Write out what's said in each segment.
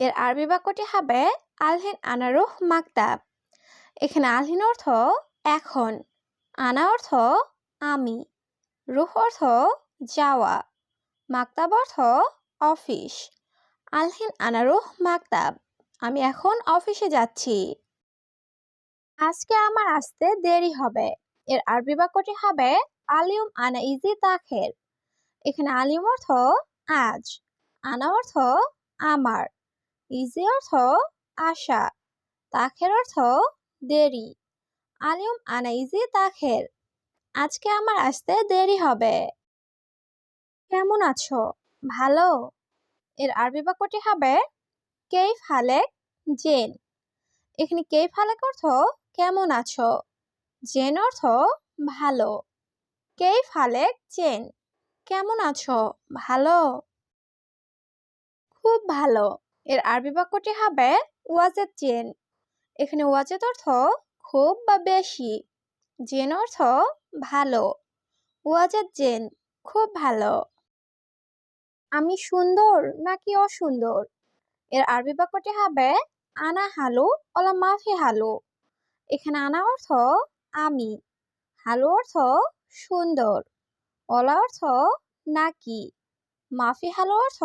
এর আরবি বাক্যটি হবে আলহিন আনারুহ মাকতাব এখানে আলহিন অর্থ এখন, আনা অর্থ আমি, রুহ অর্থ যাওয়া মাকতাব অর্থ অফিস, আলহিন আনারুহ মাকতাব আমি এখন অফিসে যাচ্ছি। আজকে আমার আসতে দেরি হবে। এর আরবি বাক্যটি হবে আলিউম আনা ইজি তাখের। এখানে আলিউম অর্থ আজ, আনা অর্থ আমার। ইজি অর্থ আশা, তাখের অর্থ দেরি। আলিউম আনা ইজি তাখের। আজকে আমার আসতে দেরি হবে। কেমন আছো? ভালো? এর আরবি বাক্যটি হবে, কেইফ হালেক জেন। এখানে কেইফ হালেক অর্থ কেমন আছো? জেন অর্থ ভালো। কেইফ হালেক জেন। কেমন আছো? ভালো? খুব ভালো। এর আরবি বাক্যটি হবে ওয়াজেদ জেন এখানে ওয়াজেদ অর্থ খুব বা বেশি, জেন অর্থ ভালো। ওয়াজেদ জেন খুব ভালো। আমি সুন্দর নাকি অসুন্দর? এর আরবি বাক্যটি হবে আনা হালু অলা মাফি হালু। এখানে আনা অর্থ আমি, হালু অর্থ সুন্দর অলা অর্থ নাকি, মাফি হালু অর্থ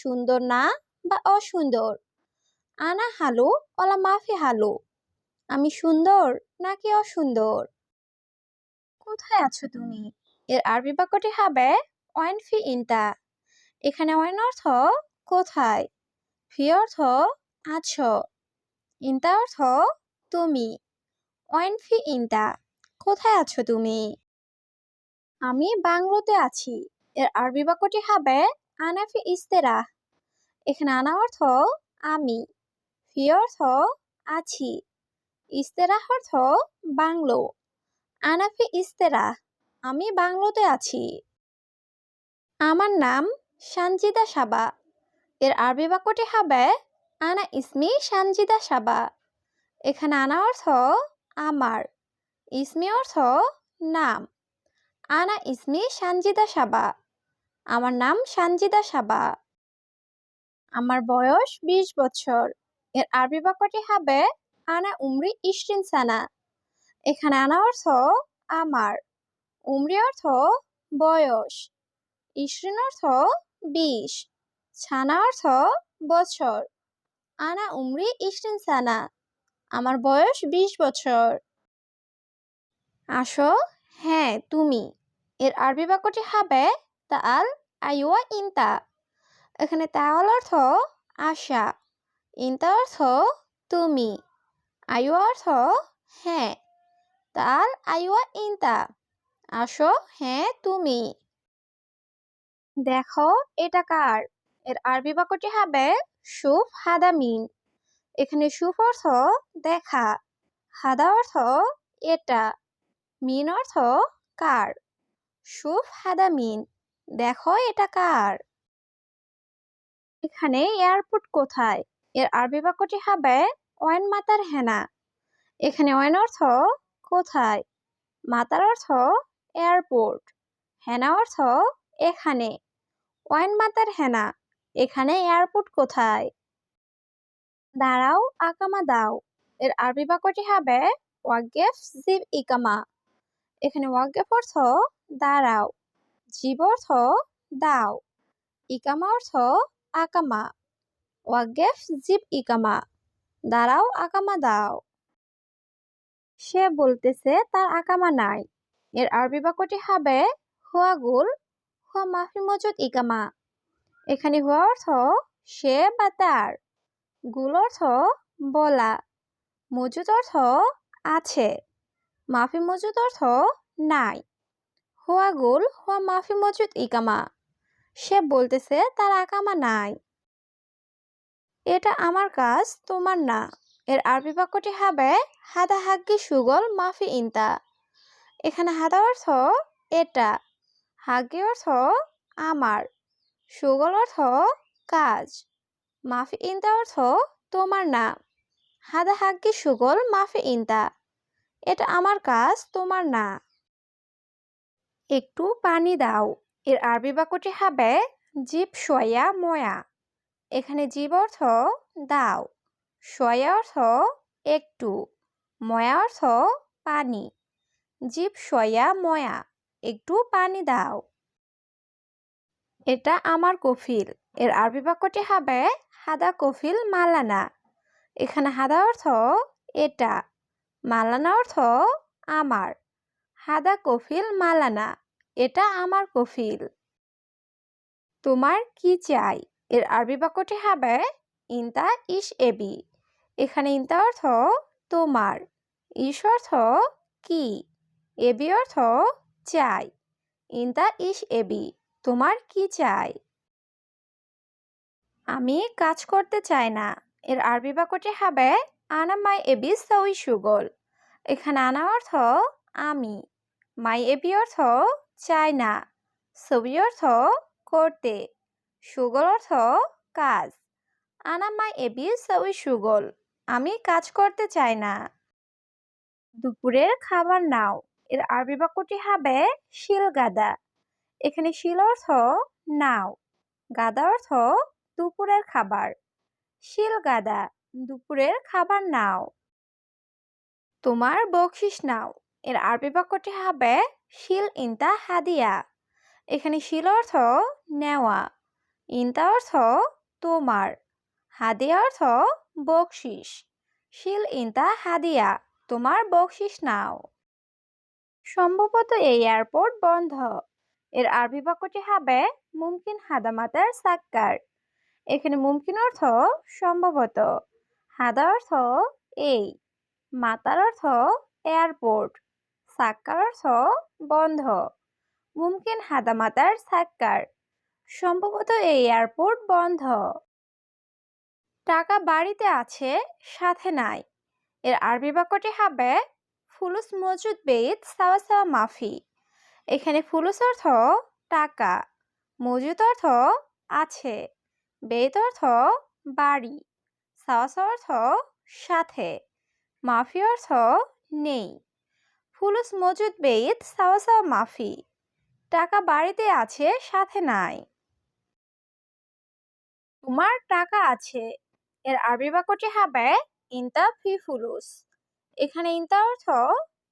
সুন্দর না বা অসুন্দর? আনা হালু অলা মাফি হালু? আমি সুন্দর নাকি অসুন্দর? কোথায় আছো তুমি? এর আরবি বাক্যটি হবে ওয়াইন ফি ইনতা। এখানে ওয়াইন অর্থ কোথায়? ফি অর্থ আছো। ইনতা অর্থ তুমি। ওয়াইন ফি ইনতা। কোথায় আছো তুমি? আমি বাংলোতে আছি। এর আরবি বাক্যটি হবে আনাফি ইস্তেরা এখানে আনা অর্থ আমি ফি অর্থ আছি ইস্তেরা অর্থ বাংলো, আনাফি ইস্তেরা আমি বাংলোতে আছি। আমার নাম সানজিদা সাবা, এর আরবি বাক্যটি হবে আনা ইসমি সানজিদা সাবা, এখানে আনা অর্থ আমার, ইসমি অর্থ নাম, আনা ইসমি সানজিদা সাবা, আমার নাম সানজিদা সাবা। আমার বয়স বিশ বছর। এর আরবি বাক্যটি হবে, আনা উমরি ইশরিন সানা। এখানে আনা অর্থ, আমার। উমরি অর্থ, বয়স। ইশরিন অর্থ, বিশ। ছানা অর্থ, বছর। আনা উমরি ইশরিন সানা। আমার বয়স বিশ বছর। আসো হ্যাঁ তুমি। এর আরবি বাক্যটি হবে তাল আইওয়া ইনতা। এখানে তাওয়াল অর্থ আশা। ইন্তা অর্থ তুমি। আইওয়া অর্থ হ্যাঁ। তাল আইওয়া ইনতা। আসো হ্যাঁ তুমি। দেখো এটা কার? এর আরবি বাক্যটি হবে সুফ হাদা মিন। এখানে সুফ অর্থ দেখা। হাদা অর্থ এটা। মিন অর্থ কার? সুফ হাদা মিন। দেখো এটা কার? এখানে এয়ারপোর্ট কোথায়? এর আরবি বাক্যটি হবে ওয়াইন মাতার হেনা। এখানে ওয়াইন অর্থ কোথায়? মাতার অর্থ এয়ারপোর্ট। হেনা অর্থ এখানে। ওয়াইন মাতার হেনা, এখানে এয়ারপোর্ট কোথায়? দাঁড়াও, আকামা দাও। এর আরবি বাক্যটি হবে ওয়াগেফ জিব ইকামা। এখানে ওয়াগেফ অর্থ দাঁড়াও। জীব অর্থ দাও। ইকামা অর্থ আকামা। ওয়াগেফ জিব ইকামা। দাঁড়াও, আকামা দাও। সে বলতেছে, তার আকামা নাই। এর আরবি বাক্যটি হবে, হুয়া গুল, হুয়া মাফি মজুদ ইকামা। এখানে হুয়া অর্থ, সে বা তার। গুল অর্থ, বলা। মজুদ অর্থ, আছে। মাফি মজুদ অর্থ, নাই। হুয়া গুল, হুয়া মাফি মজুদ ইকামা। সে বলতেছে, তার আকামা নাই। এটা আমার কাজ, তোমার না। এর আরবি বাক্যটি হবে, হাদা হাগ্গি সুগল মাফি ইনতা। এখানে হাদা অর্থ, এটা। হাগ্গি অর্থ, আমার। সুগল অর্থ, কাজ। মাফি ইনতা অর্থ, তোমার না। হাদা হাগ্গি সুগল মাফি ইনতা। এটা আমার কাজ, তোমার না। একটু পানি দাও। এর আরবি বাক্যটি হবে জীব সয়া ময়া। এখানে জীব অর্থ দাও সয়া অর্থ একটু, ময়া অর্থ পানি। জীব সয়া ময়া, একটু পানি দাও। এটা আমার কফিল। এর আরবি বাক্যটি হবে হাদা কফিল মালানা। এখানে হাদা অর্থ এটা, মালানা অর্থ আমার। হাদা কফিল মালানা। এটা আমার কফিল। তোমার কি চাই? এর আরবি বাক্যটি হবে, ইনতা ইস এবি। এখানে ইনতা অর্থ, তোমার। ইস অর্থ, কি? এবি অর্থ, চাই। ইনতা ইস এবি, তোমার কি চাই? আমি কাজ করতে চাই না। এর আরবি বাক্যটি হবে, আনা মাই এবি সই সুগল। এখানে আনা অর্থ, আমি। মাই এবি অর্থ চাই না। ছবি অর্থ করতে, সুগল অর্থ কাজ। আনা মাই এবি সই সুগল, আমি কাজ করতে চাই না। দুপুরের খাবার নাও, এর আরবি বাক্যটি হবে শিল গাদা। এখানে শিল অর্থ নাও, গাদা অর্থ দুপুরের খাবার। শিল গাদা, দুপুরের খাবার নাও। তোমার বকশিস নাও। এর আরবি বাক্যটি হবে শিল, ইনতা, হাদিয়া। এখানে শিল অর্থ নেওয়া, ইনতা অর্থ তোমার, হাদিয়া অর্থ বকশিস, শিল, ইনতা, হাদিয়া, তোমার বকশিস নাও। সম্ভবত এই এয়ারপোর্ট বন্ধ। এর আরবি বাক্যটি হবে মুমকিন হাদামাতার সাক্কার। এখানে মুমকিন অর্থ সম্ভবত, হাদা অর্থ এই মাতার অর্থ এয়ারপোর্ট। সাক্কার অর্থ বন্ধ। মুমকিন হাদামাতার সাক্কার। সম্ভবত এই এয়ারপোর্ট বন্ধ। টাকা বাড়িতে আছে, সাথে নাই। এর আরবি বাক্যটি হবে, ফুলুস মজুদ বেদ সাওয়া সাওয়া মাফি। এখানে ফুলুস অর্থ, টাকা। মজুদ অর্থ, আছে। বেদ অর্থ, বাড়ি। সাওয়া সাওয়া অর্থ, সাথে। মাফি অর্থ, নেই। ফুলুস মজুদ সাওয়া সাওয়া মাফি। টাকা বাড়িতে আছে, সাথে নাই। তোমার টাকা আছে। এর আরবি বাক্যটি হবে ইনতা ফি ফুলুস। এখানে ইনতা অর্থ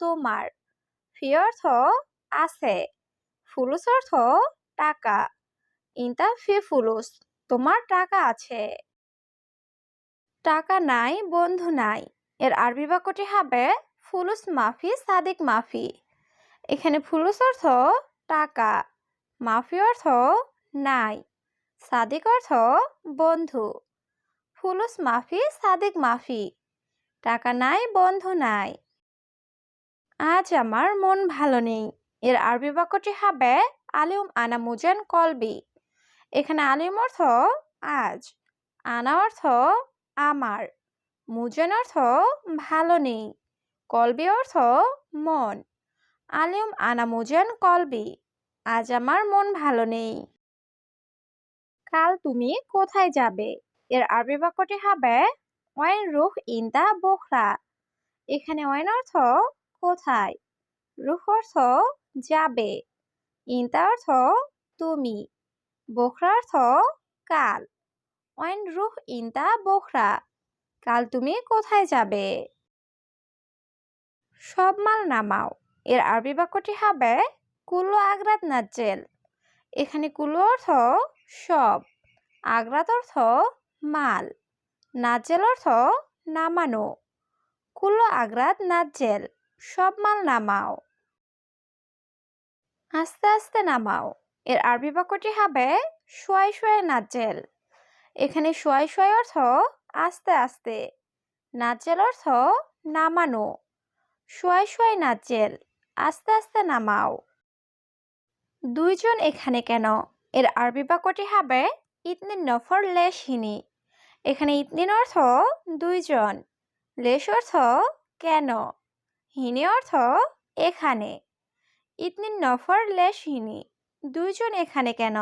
তোমার, ফি অর্থ আছে, ফুলুস অর্থ টাকা, ইনতা ফি ফুলুস, তোমার টাকা আছে। টাকা নাই, বন্ধু নাই। এর আরবি বাক্যটি হবে ফুলুস মাফি, সাদিক মাফি। এখানে ফুলুস অর্থ টাকা, মাফি অর্থ নাই, সাদিক অর্থ বন্ধু। ফুলুস মাফি, সাদিক মাফি, টাকা নাই, বন্ধু নাই। আজ আমার মন ভালো নেই। এর আরবি বাক্যটি হবে আলিম আনা মুজান কলবি। এখানে আলিম অর্থ আজ, আনা অর্থ আমার, মুজান অর্থ ভালো নেই। কলবি অর্থ মন। আলিম আনা মুজান কলবি, আজ আমার মন ভালো নেই। কাল তুমি কোথায় যাবে? এর আরবি বাক্যটি হবে ওয়াইন রুহ ইনদা বোখরা। এখানে ওয়াইন অর্থ কোথায়? রুহ অর্থ যাবে ইনতা অর্থ তুমি, বোখরা অর্থ কাল। ওয়াইন রুহ ইনতা বোখরা, কাল তুমি কোথায় যাবে? সব মাল নামাও। এর আরবি বাক্যটি হবে কুল্লো আগ্রাত নাজ্জেল এখানে কুল্লো অর্থ, সব। আগ্রাত অর্থ, মাল। নাজ্জেল অর্থ, নামানো। কুল্লো আগ্রাত নাজ্জেল সব মাল নামাও। আস্তে আস্তে নামাও। এর আরবি বাক্যটি হবে শোয়াই শোয়াই নাজ্জেল এখানে শোয়াই শোয়াই অর্থ, আস্তে আস্তে। নাজ্জেল অর্থ, নামানো। শোয়াই শোয়াই নাজ্জেল আস্তে আস্তে নামাও। দুইজন এখানে কেন? এর আরবি বাক্যটি হবে ইতনে নফর লেশহিনি এখানে ইতনিন অর্থ দুইজন, লেশ অর্থ কেন, হিনি অর্থ এখানে। ইতনিন নফর লেশ হিনি দুইজন এখানে কেন?